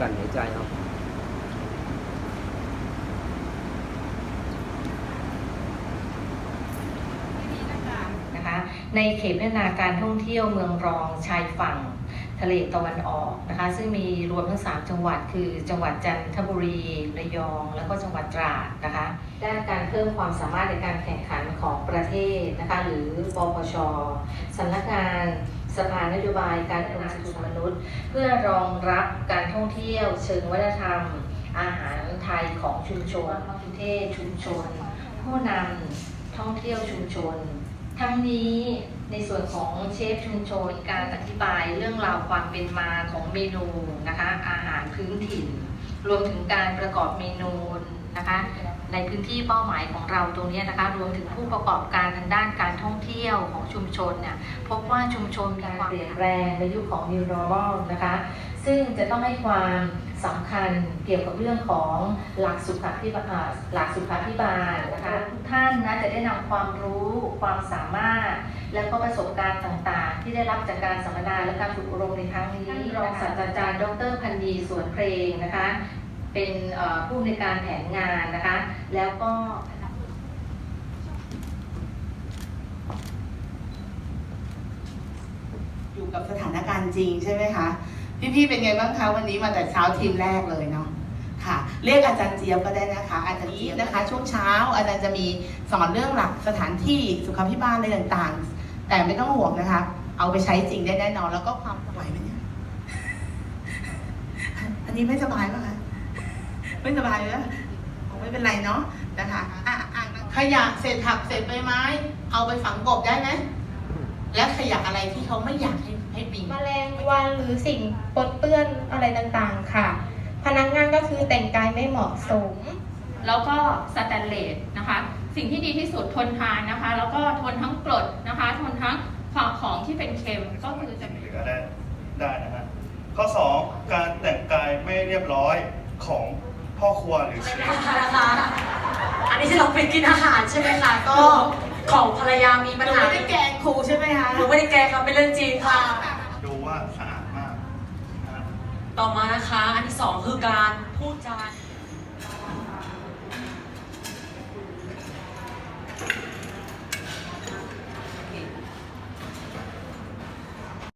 กันหายใจเอานะคะในเขตพัฒนาการท่องเที่ยวเมืองรองชายฝั่งทะเลตะวันออกนะคะ ซึ่งมีรวมทั้ง 3 จังหวัด คือจังหวัดจันทบุรีระยอง แล้วก็จังหวัดตราดนะคะด้านการเพิ่มความสามารถในการแข่งขันของประเทศนะคะ หรือปปชสำนักงาน สภานโยบายการพัฒนาสุขมนุษย์ เพื่อรองรับการท่องเที่ยว เชิงวัฒนธรรม อาหารไทยของชุมชนมะเทศชุมชน ผู้นำท่องเที่ยวชุมชน ทั้งนี้ในส่วนของเชฟชุมชนการอธิบายเรื่องราวความเป็นมาของเมนูนะคะอาหารพื้นถิ่น รวมถึงการประกอบเมนูนะคะ ในพื้นที่เป้าหมายของเราตรงนี้นะคะ รวมถึงผู้ประกอบการทางด้านการท่องเที่ยวของชุมชนเนี่ยพบว่าชุมชนมีความเปลี่ยนแปลงในยุคของ New Normal นะคะ ซึ่งจะต้องให้ความสำคัญเกี่ยวกับเรื่องของหลักสุขภิบาลหลักสุขภิบาลนะคะทุกท่านนะจะได้นำความรู้ความสามารถ และก็ประสบการณ์ต่างๆ ที่ได้รับจากการสัมมนาและการฝึกอบรมในครั้งนี้รองศาสตราจารย์ ดรพันธีสวนเพลงนะคะ เป็นผู้ในการแผนงานนะคะ แล้วก็อยู่กับสถานการณ์จริงใช่ไหมคะ พี่ๆเป็นไงบ้างคะวันนี้มาแต่เช้าทีมแรกเลยเนาะค่ะเรียกอาจารย์เจี๊ยบก็ได้นะคะ อาจารย์เจี๊ยบนะคะ ช่วงเช้า อาจารย์จะมีสอนเรื่องหลักสถานที่สุขภิบาลอะไรต่างๆ แต่ไม่ต้องห่วงนะคะ เอาไปใช้จริงได้แน่นอนแล้วก็ความไหวไหมเนี่ยอันนี้ไม่สบายป่ะคะ ไม่สบายแล้วคงไม่เป็นไรเนาะนะคะอะอะขยะเศษผักเศษใบไม้ เอาไปฝังกบได้ไหมและขยะอะไรที่เขาไม่อยากให้ให้ปีแมลงวันหรือสิ่งปนเปื้อนอะไรต่างๆค่ะ พนักงานก็คือแต่งกายไม่เหมาะสม แล้วก็สแตนเลสนะคะ สิ่งที่ดีที่สุดทนทานนะคะ แล้วก็ทนทั้งกรดนะคะ ทนทั้งของของที่เป็นเค็มก็คือจะเหลือได้ได้นะฮะข้อ 2 การแต่งกายไม่เรียบร้อยของ พ่อครัวหรือเชฟนะคะอันนี้ที่เราไปกินอาหารใช่ไหมคะ ก็ของภรรยามีหปัญนูหาไม่ได้แกล้งครูใช่ไหมคะหนูไม่ได้แกล้งครับเป็นเรื่องจริงค่ะ ดูว่าสะอาดมากนะฮะต่อมานะคะ อันที่สองคือการ